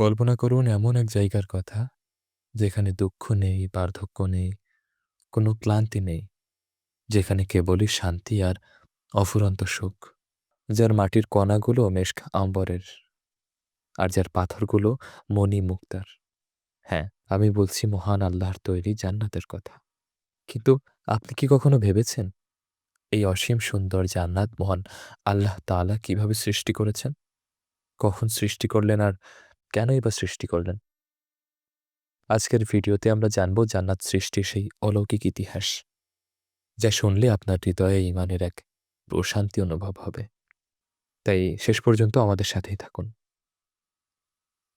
কল্পনা করুন এমন এক জায়গার কথা, যেখানে দুঃখ নেই, বার্ধক্য নেই, কোনো ক্লান্তি নেই। যেখানে কেবলই শান্তি আর অফুরন্ত সুখ। যার মাটির কণাগুলো মেশক আম্বরের, আর যার পাথরগুলো মণি মুক্তার। হ্যাঁ, আমি বলছি মহান আল্লাহর তৈরি জান্নাতের কথা। কিন্তু আপনি কি কখনো ভেবেছেন, এই অসীম সুন্দর জান্নাত মহান আল্লাহ তাআলা কীভাবে সৃষ্টি করেছেন? কখন সৃষ্টি করলেন আর কেনই বা সৃষ্টি করলেন? আজকের ভিডিওতে আমরা জানব জান্নাত সৃষ্টির সেই অলৌকিক ইতিহাস। যা শুনলে আপনার হৃদয়ে ঈমানের এক প্রশান্তি অনুভব হবে। তাই শেষ পর্যন্ত আমাদের সাথেই থাকুন।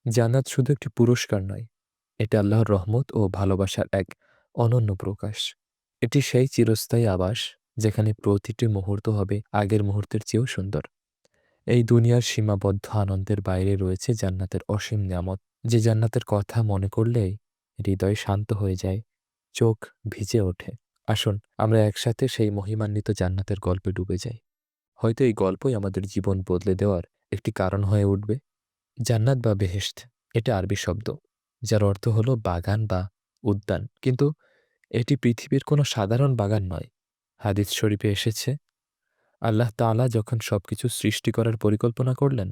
জান্নাত শুধু একটি পুরস্কার নয়, এটা আল্লাহর রহমত ও ভালোবাসার এক অনন্য প্রকাশ। এটি সেই চিরস্থায়ী আবাস যেখানে প্রতিটি মুহূর্ত হবে আগের মুহূর্তের চেয়েও সুন্দর। এই দুনিয়ার সীমাবদ্ধ আনন্দের বাইরে রয়েছে জান্নাতের অসীম নিয়ামত, যে জান্নাতের কথা মনে করলেই হৃদয় শান্ত হয়ে যায়, চোখ ভিজে ওঠে। আসুন আমরা একসাথে সেই মহিমান্বিত জান্নাতের গল্পে ডুবে যাই। হয়তো এই গল্পই আমাদের জীবন বদলে দেওয়ার একটি কারণ হয়ে উঠবে। জান্নাত বা বেহেশত এটা আরবি শব্দ, যার অর্থ হলো বাগান বা উদ্যান। কিন্তু এটি পৃথিবীর কোনো সাধারণ বাগান নয়। হাদিস শরীফে এসেছে, আল্লাহ তাআলা যখন সবকিছু সৃষ্টি করার পরিকল্পনা করলেন,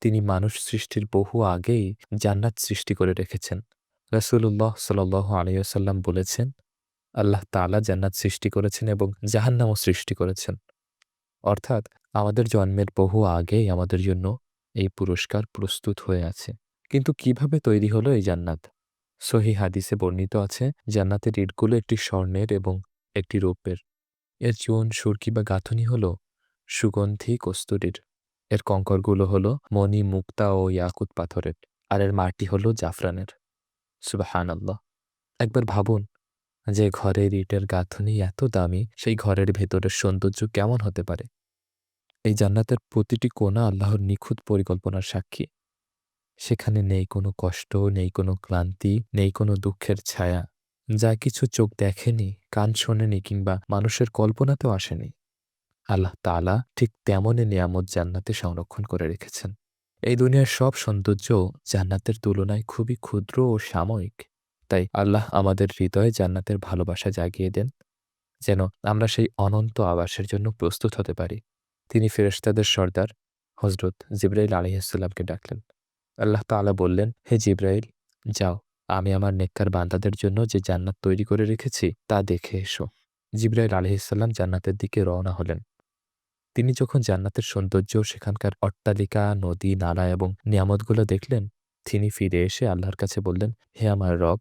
তিনি মানুষ সৃষ্টির বহু আগেই জান্নাত সৃষ্টি করে রেখেছেন। রাসূলুল্লাহ সাল্লাল্লাহু আলাইহি ওয়াসাল্লাম বলেছেন, আল্লাহ তাআলা জান্নাত সৃষ্টি করেছেন এবং জাহান্নামও সৃষ্টি করেছেন। অর্থাৎ আমাদের জন্মের বহু আগেই আমাদের জন্য এই পুরস্কার প্রস্তুত হয়ে আছে। কিন্তু কীভাবে তৈরি হলো এই জান্নাত? সহি হাদিসে বর্ণিত আছে, জান্নাতের ইটগুলো একটি স্বর্ণের এবং একটি রৌপ্যের। এর চুন, সুরকি বা গাঁথনি হল সুগন্ধি কস্তুরীর। এর কঙ্করগুলো হল মণি, মুক্তা ও ইয়াকুত পাথরের। আর এর মাটি হল জাফরানের। সুবাহান আল্লাহ একবার ভাবুন যে ঘরের ইটের গাঁথনি এত দামি সেই ঘরের ভেতরের সৌন্দর্য কেমন হতে পারে এই জান্নাতের প্রতিটি কোণা আল্লাহর নিখুঁত পরিকল্পনার সাক্ষী সেখানে নেই কোনো কষ্ট নেই কোনো ক্লান্তি নেই কোনো দুঃখের ছায়া যা কিছু চোখ দেখেনি, কান শোনেনি কিংবা মানুষের কল্পনাতেও আসেনি। আল্লাহ তালা ঠিক তেমনই নিয়ামত জান্নাতে সংরক্ষণ করে রেখেছেন। এই দুনিয়ার সব সৌন্দর্য জান্নাতের তুলনায় খুবই ক্ষুদ্র ও সাময়িক। তাই আল্লাহ আমাদের হৃদয়ে জান্নাতের ভালোবাসা জাগিয়ে দেন, যেন আমরা সেই অনন্ত আবাসের জন্য প্রস্তুত হতে পারি। তিনি ফেরেশতাদের সর্দার হজরত জিব্রাইল আলহিহাস্লামকে ডাকলেন। আল্লাহ তালা বললেন, হে জিব্রাইল, যাও। আমি আমার নেককার বান্দাদের জন্য যে জান্নাত তৈরি করে রেখেছি, তা দেখে এসো। জিব্রাইল আলহিসাল্লাম জান্নাতের দিকে রওনা হলেন। তিনি যখন জান্নাতের সৌন্দর্য, সেখানকার অট্টালিকা, নদী, নালা এবং নিয়ামতগুলো দেখলেন, তিনি ফিরে এসে আল্লাহর কাছে বললেন, হে আমার রব,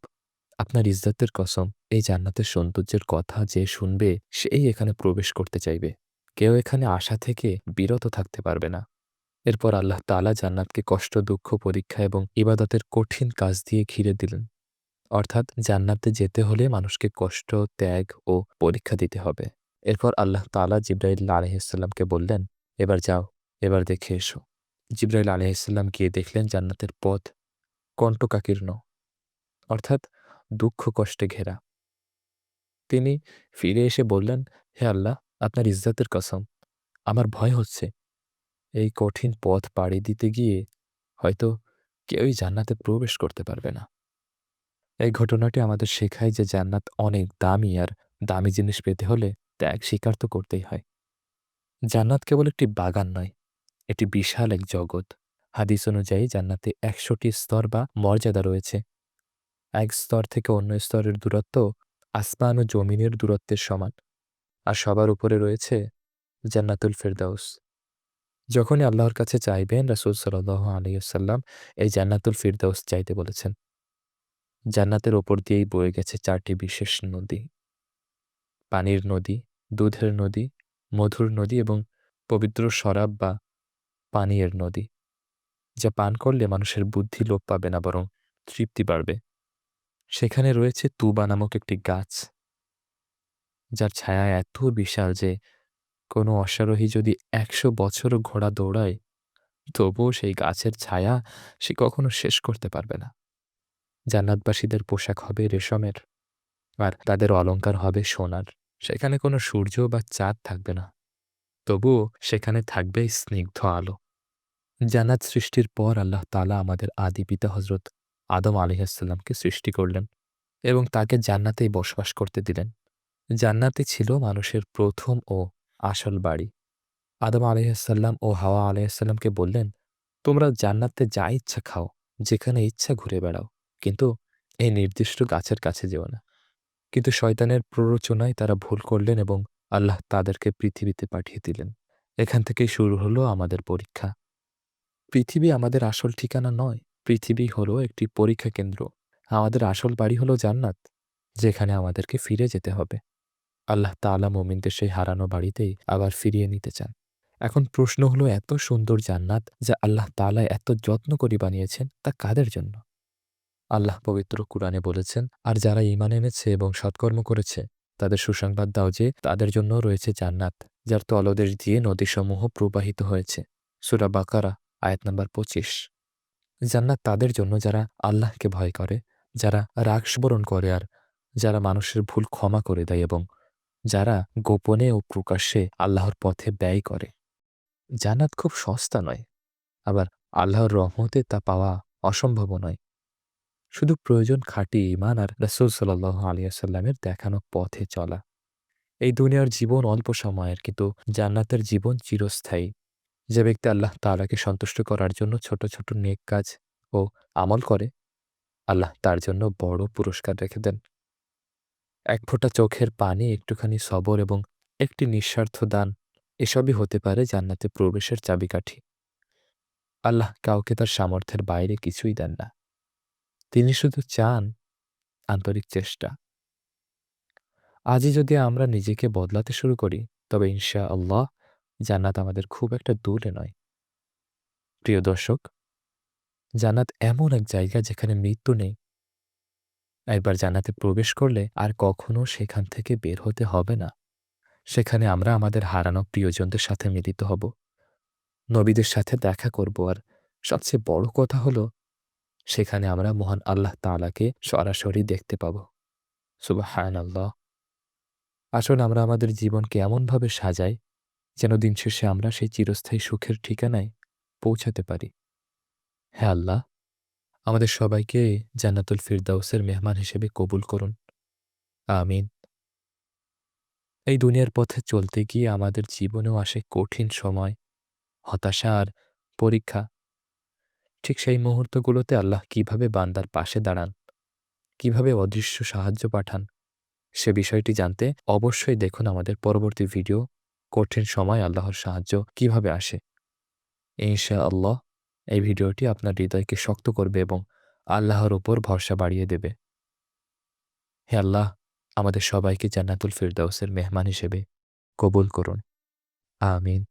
আপনার ইজ্জতের কসম, এই জান্নাতের সৌন্দর্যের কথা যে শুনবে সেই এখানে প্রবেশ করতে চাইবে। কেউ এখানে আশা থেকে বিরত থাকতে পারবে না। এরপর আল্লাহ তালা জান্নাতকে কষ্ট, দুঃখ, পরীক্ষা এবং ইবাদতের কঠিন কাজ দিয়ে ঘিরে দিলেন। অর্থাৎ জান্নাতে যেতে হলে মানুষকে কষ্ট, ত্যাগ ও পরীক্ষা দিতে হবে। এরপর আল্লাহ তালা জিব্রাইল আলহিসাল্লামকে বললেন, এবার যাও, এবার দেখে এসো। জিব্রাইল আলহিসাল্লাম গিয়ে দেখলেন জান্নাতের পথ কণ্টকাকীর্ণ, অর্থাৎ দুঃখ কষ্টে ঘেরা। তিনি ফিরে এসে বললেন, হে আল্লাহ, আপনার ইজ্জাতের কসম, আমার ভয় হচ্ছে। এই কঠিন পথ পাড়ি দিতে গিয়ে হয়তো কেউই জান্নাতে প্রবেশ করতে পারবে না। এই ঘটনাটি আমাদের শেখায় যে জান্নাত অনেক দামি আর দামি জিনিস পেতে হলে ত্যাগ স্বীকার তো করতেই হয়। জান্নাত কেবল একটি বাগান নয়, এটি বিশাল এক জগৎ। হাদিস অনুযায়ী জান্নাতে একশোটি স্তর বা মর্যাদা রয়েছে। এক স্তর থেকে অন্য স্তরের দূরত্ব আসমান ও জমিনের দূরত্বের সমান। আর সবার উপরে রয়েছে জান্নাতুল ফেরদাউস। যখনই আল্লাহর কাছে চাইবেন রাসুল সাল আলিয়াল্লাম এই জান্নাতুল ফিরদাউস চাইতে বলেছেন, জান্নাতের ওপর দিয়েই বয়ে গেছে চারটি বিশেষ নদী। পানির নদী, দুধের নদী, মধুর নদী এবং পবিত্র শরাব বা পানীয়ের নদী, যা পান করলে মানুষের বুদ্ধি লোপ পাবে না, বরং তৃপ্তি বাড়বে। সেখানে রয়েছে তুবা নামক একটি গাছ, যার ছায়া এত বিশাল যে কোনো অশ্বারোহী যদি একশো বছরও ঘোড়া দৌড়ায়, তবুও সেই গাছের ছায়া সে কখনো শেষ করতে পারবে না। জান্নাতবাসীদের পোশাক হবে রেশমের, আর তাদের অলঙ্কার হবে সোনার। সেখানে কোনো সূর্য বা চাঁদ থাকবে না, তবুও সেখানে থাকবে স্নিগ্ধ আলো। জান্নাত সৃষ্টির পর আল্লাহ তালা আমাদের আদি পিতা হজরত আদম আলাইহিসসালামকে সৃষ্টি করলেন এবং তাকে জান্নাতেই বসবাস করতে দিলেন। জান্নাতে ছিল মানুষের প্রথম ও আসল বাড়ি। আদম আলাইসাল্লাম ও হাওয়া আলাইসাল্লামকে বললেন, "তোমরা জান্নাতে যা ইচ্ছা খাও, যেখানে ইচ্ছা ঘুরে বেড়াও। কিন্তু এই নির্দিষ্ট গাছের কাছে যেও না।" কিন্তু শয়তানের প্ররোচনায় তারা ভুল করলেন এবং আল্লাহ তাদেরকে পৃথিবীতে পাঠিয়ে দিলেন। এখান থেকেই শুরু হলো আমাদের পরীক্ষা। পৃথিবী আমাদের আসল ঠিকানা নয়। পৃথিবী হলো একটি পরীক্ষা কেন্দ্র। আমাদের আসল বাড়ি হলো জান্নাত, যেখানে আমাদেরকে ফিরে যেতে হবে। আল্লাহ তাআলা মুমিনদের সেই হারানো বাড়িতেই আবার ফিরিয়ে নিতে চান। এখন প্রশ্ন হলো এত সুন্দর জান্নাত যা আল্লাহ তাআলা এত যত্ন করে বানিয়েছেন তা কাদের জন্য? আল্লাহ পবিত্র কুরআনে বলেছেন, "আর যারা ঈমান এনেছে এবং সৎকর্ম করেছে, তাদের সুসংবাদ দাও যে তাদের জন্য রয়েছে জান্নাত, যার তলদেশ দিয়ে নদীসমূহ প্রবাহিত হয়েছে।" সুরা বাকারা আয়াত নাম্বার ২৫। জান্নাত তাদের জন্য যারা আল্লাহকে ভয় করে, যারা রাগ স্মরণ করে আর যারা মানুষের ভুল ক্ষমা করে দেয় এবং যারা গোপনে ও প্রকাশ্যে আল্লাহর পথে ব্যয় করে। জান্নাত খুব সস্তা নয়, আবার আল্লাহর রহমতে তা পাওয়া অসম্ভবও নয়। শুধু প্রয়োজন খাঁটি ইমান আর রাসূল সাল্লাল্লাহু আলাইহি ওয়াসাল্লামের দেখানো পথে চলা। এই দুনিয়ার জীবন অল্প সময়ের কিন্তু জান্নাতের জীবন চিরস্থায়ী। যে ব্যক্তি আল্লাহ তালাকে সন্তুষ্ট করার জন্য ছোট, ছোট নেক কাজ ও আমল করে, আল্লাহ তার জন্য বড় পুরস্কার রেখে দেন। এক ফোঁটা চোখের পানি, একটুখানি সবর এবং একটি নিঃস্বার্থ দান এসবই হতে পারে জান্নাতে প্রবেশের চাবিকাঠি। আল্লাহ কাউকে তার সামর্থ্যের বাইরে কিছুই দেন না। তিনি শুধু চান আন্তরিক চেষ্টা। আজই যদি আমরা নিজেকে বদলাতে শুরু করি, তবে ইনশাআল্লাহ জান্নাত আমাদের খুব একটা দূরে নয়। প্রিয় দর্শক, জান্নাত এমন এক জায়গা যেখানে মৃত্যু নেই। একবার জান্নাতে প্রবেশ করলে আর কখনো সেখান থেকে বের হতে হবে না। সেখানে আমরা আমাদের হারানো প্রিয়জনদের সাথে মিলিত হব। নবীদের সাথে দেখা করব আর সবচেয়ে বড় কথা হলো সেখানে আমরা মহান আল্লাহ তাআলাকে সরাসরি দেখতে পাব। সুবহানাল্লাহ। আসলে আমরা আমাদের জীবনকে এমনভাবে সাজাই যেন দিন শেষে আমরা সেই চিরস্থায়ী সুখের ঠিকানায় পৌঁছাতে পারি। হ্যাঁ আল্লাহ, আমাদের সবাইকে জান্নাতুল ফিরদাউসের মেহমান হিসেবে কবুল করুন। আমিন। এই দুনিয়ার পথে চলতে গিয়ে আমাদের জীবনেও আসে কঠিন সময়, হতাশা আর পরীক্ষা। ঠিক সেই মুহূর্তগুলোতে আল্লাহ কীভাবে বান্দার পাশে দাঁড়ান, কীভাবে অদৃশ্য সাহায্য পাঠান, সে বিষয়টি জানতে অবশ্যই দেখুন আমাদের পরবর্তী ভিডিও কঠিন সময় আল্লাহর সাহায্য কীভাবে আসে। ইনশাআল্লাহ এই ভিডিওটি আপনার হৃদয়কে শক্ত করবে এবং আল্লাহর ওপর ভরসা বাড়িয়ে দেবে। হে আল্লাহ, আমাদের সবাইকে জান্নাতুল ফিরদাউসের মেহমান হিসেবে কবুল করুন। আমিন।